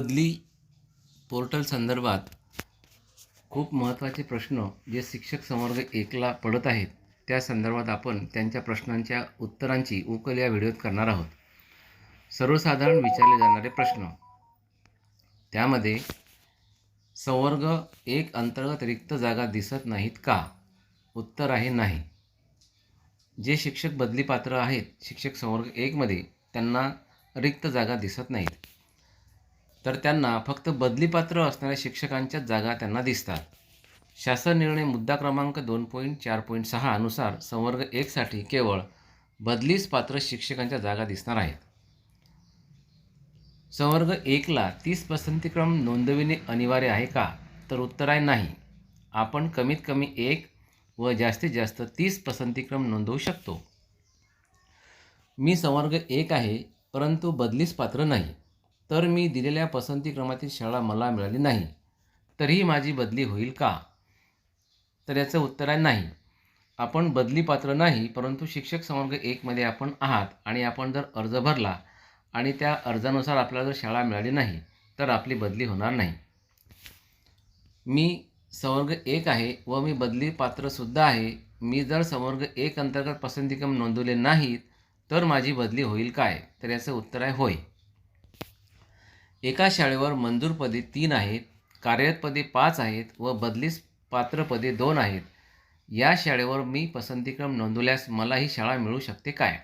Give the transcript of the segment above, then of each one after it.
बदली पोर्टल संदर्भात खूप महत्त्वाचे प्रश्न जे शिक्षक संवर्ग एकला पडत आहेत त्या संदर्भात आपण त्यांच्या प्रश्नांच्या उत्तरांची उकल या व्हिडिओत करणार आहोत. सर्वसाधारण विचारले जाणारे प्रश्न. त्यामध्ये संवर्ग एक अंतर्गत रिक्त जागा दिसत नाहीत का? उत्तर आहे नाही. जे शिक्षक बदली पात्र आहेत शिक्षक संवर्ग एकमध्ये त्यांना रिक्त जागा दिसत नाहीत. तर त्यांना फक्त बदलीपात्र असणाऱ्या शिक्षकांच्याच जागा त्यांना दिसतात. शासन निर्णय मुद्दा क्रमांक दोन पॉईंट चार पॉईंट सहा अनुसार संवर्ग एकसाठी केवळ बदलीस पात्र शिक्षकांच्या जागा दिसणार आहेत. संवर्ग एकला तीस पसंतीक्रम नोंदविणे अनिवार्य आहे का? तर उत्तर आहे नाही. आपण कमीत कमी एक व जास्तीत जास्त तीस पसंतीक्रम नोंदवू शकतो. मी संवर्ग एक आहे परंतु बदलीस पात्र नाही. तर मी दिलेल्या पसंतीक्रमातील शाळा मला मिळाली नाही. तरीही माझी बदली होईल का? तर याचं उत्तर आहे नाही. आपण बदली पात्र नाही परंतु शिक्षक संवर्ग एकमध्ये आपण आहात आणि आपण जर अर्ज भरला आणि त्या अर्जानुसार आपल्याला जर शाळा मिळाली नाही तर आपली बदली होणार नाही. मी संवर्ग एक आहे व मी बदली पात्रसुद्धा आहे. मी जर संवर्ग एक अंतर्गत पसंतीक्रम नोंदवले नाहीत तर माझी बदली होईल काय? तर याचं उत्तर आहे होय. एका शाळेवर मंजूर पदे तीन आहेत कार्यरत पदे पाच आहेत व बदलीस पात्र पदे दोन आहेत. या शाळेवर मी पसंतीक्रम नोंदवल्यास मला ही शाळा मिळू शकते काय?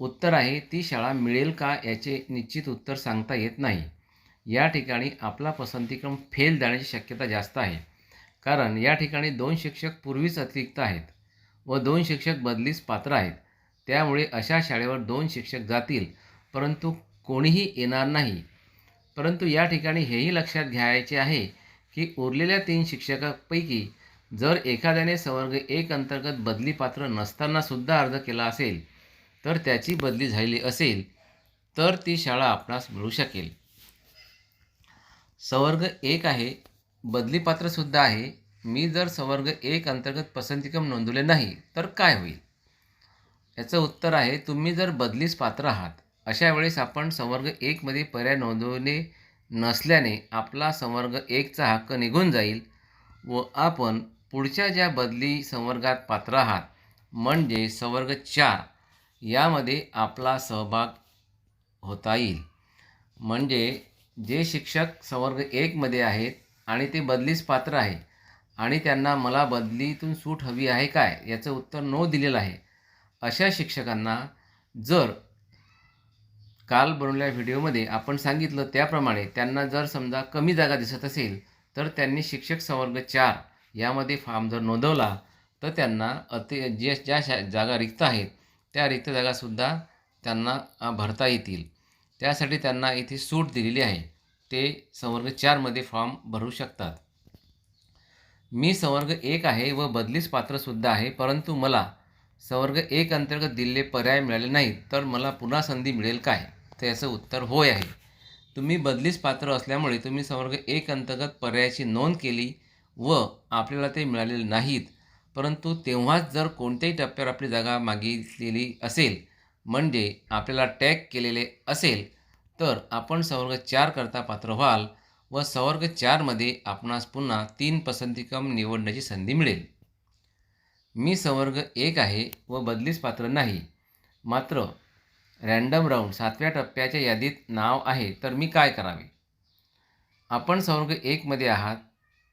उत्तर आहे ती शाळा मिळेल का याचे निश्चित उत्तर सांगता येत नाही. या ठिकाणी आपला पसंतीक्रम फेल जाण्याची शक्यता जास्त आहे. कारण या ठिकाणी दोन शिक्षक पूर्वीच अतिरिक्त आहेत व दोन शिक्षक बदलीस पात्र आहेत. त्यामुळे अशा शाळेवर दोन शिक्षक जातील परंतु कोणीही येणार नाही. परंतु या ठिकाणी हेही लक्षात घ्यायचे आहे की उरलेल्या तीन शिक्षकापैकी जर एखाद्याने संवर्ग एक अंतर्गत बदली पात्र नसतानासुद्धा अर्ज केला असेल तर त्याची बदली झालेली असेल तर ती शाळा आपणास मिळू शकेल. संवर्ग एक आहे बदलीपात्रसुद्धा आहे. मी जर संवर्ग एक अंतर्गत पसंतीक्रम नोंदवले नाही तर काय होईल? याचं उत्तर आहे तुम्ही जर बदलीस पात्र आहात अशा वेळेस आपण संवर्ग एकमध्ये पर्याय नोंदवणे नसल्याने आपला संवर्ग एकचा हक्क निघून जाईल व आपण पुढच्या ज्या बदली संवर्गात पात्र आहात म्हणजे संवर्ग चार यामध्ये आपला सहभाग होता येईल. म्हणजे जे शिक्षक संवर्ग एकमध्ये आहेत आणि ते बदलीस पात्र आहे आणि त्यांना मला बदलीतून सूट हवी आहे काय याचं उत्तर नो दिलेलं आहे. अशा शिक्षकांना जर काल बनवलेल्या व्हिडिओमध्ये आपण सांगितलं त्याप्रमाणे त्यांना जर समजा कमी जागा दिसत असेल तर त्यांनी शिक्षक संवर्ग चार यामध्ये फॉर्म जर नोंदवला तर त्यांना अति जे ज्या शा जागा रिक्त आहेत त्या रिक्त जागासुद्धा त्यांना भरता येतील. त्यासाठी त्यांना इथे सूट दिलेली आहे. ते संवर्ग चारमध्ये फॉर्म भरू शकतात. मी संवर्ग एक आहे व बदलीस पात्रसुद्धा आहे परंतु मला संवर्ग एक अंतर्गत दिलेले पर्याय मिळाले नाहीत तर मला पुन्हा संधी मिळेल काय? तर याचं उत्तर होय आहे. तुम्ही बदलीस पात्र असल्यामुळे तुम्ही संवर्ग एक अंतर्गत पर्यायाची नोंद केली व आपल्याला ते मिळालेले नाहीत. परंतु तेव्हाच जर कोणत्याही टप्प्यावर आपली जागा मागितलेली असेल म्हणजे आपल्याला टॅग केलेले असेल तर आपण संवर्ग चार करता पात्र व्हाल व संवर्ग चारमध्ये आपणास पुन्हा तीन पसंतीक्रम निवडण्याची संधी मिळेल. मी संवर्ग एक आहे व बदलीस पात्र नाही. मात्र रँडम राऊंड सातव्या टप्प्याच्या यादीत नाव आहे तर मी काय करावे? आपण संवर्ग एकमध्ये आहात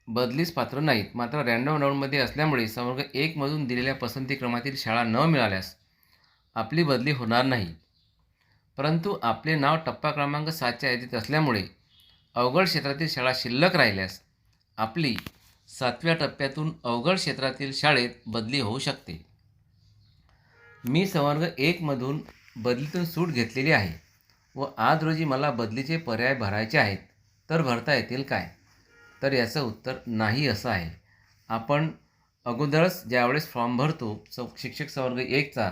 बदलीस पात्र नाहीत. मात्र रँडम राऊंडमध्ये असल्यामुळे संवर्ग एकमधून दिलेल्या पसंतीक्रमातील शाळा न मिळाल्यास आपली बदली होणार नाही. परंतु आपले नाव टप्पा क्रमांक सातच्या यादीत असल्यामुळे अवघड क्षेत्रातील शाळा शिल्लक राहिल्यास आपली सातव्या टप्प्यातून अवघड क्षेत्रातील शाळेत बदली होऊ शकते. मी संवर्ग एकमधून बदलीतून सूट घेतलेली आहे व आज रोजी मला बदलीचे पर्याय भरायचे आहेत तर भरता येतील काय? तर याचं उत्तर नाही असं आहे. आपण अगोदरच ज्यावेळेस फॉर्म भरतो स शिक्षक संवर्ग एकचा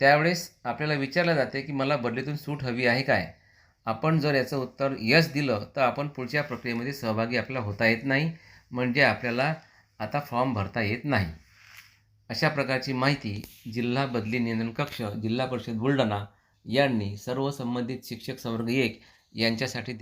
त्यावेळेस आपल्याला विचारलं जाते की मला बदलीतून सूट हवी आहे काय? आपण जर याचं उत्तर यस दिलं तर आपण पुढच्या प्रक्रियेमध्ये सहभागी आपल्याला होता येत नाही म्हणजे आपल्याला आता फॉर्म भरता येत नाही. अशा प्रकारची माहिती जिल्हा बदली नियंत्रण कक्ष जिल्हा परिषद बुलढाणा यांनी सर्व संबंधित शिक्षक संवर्ग एक यांच्यासाठी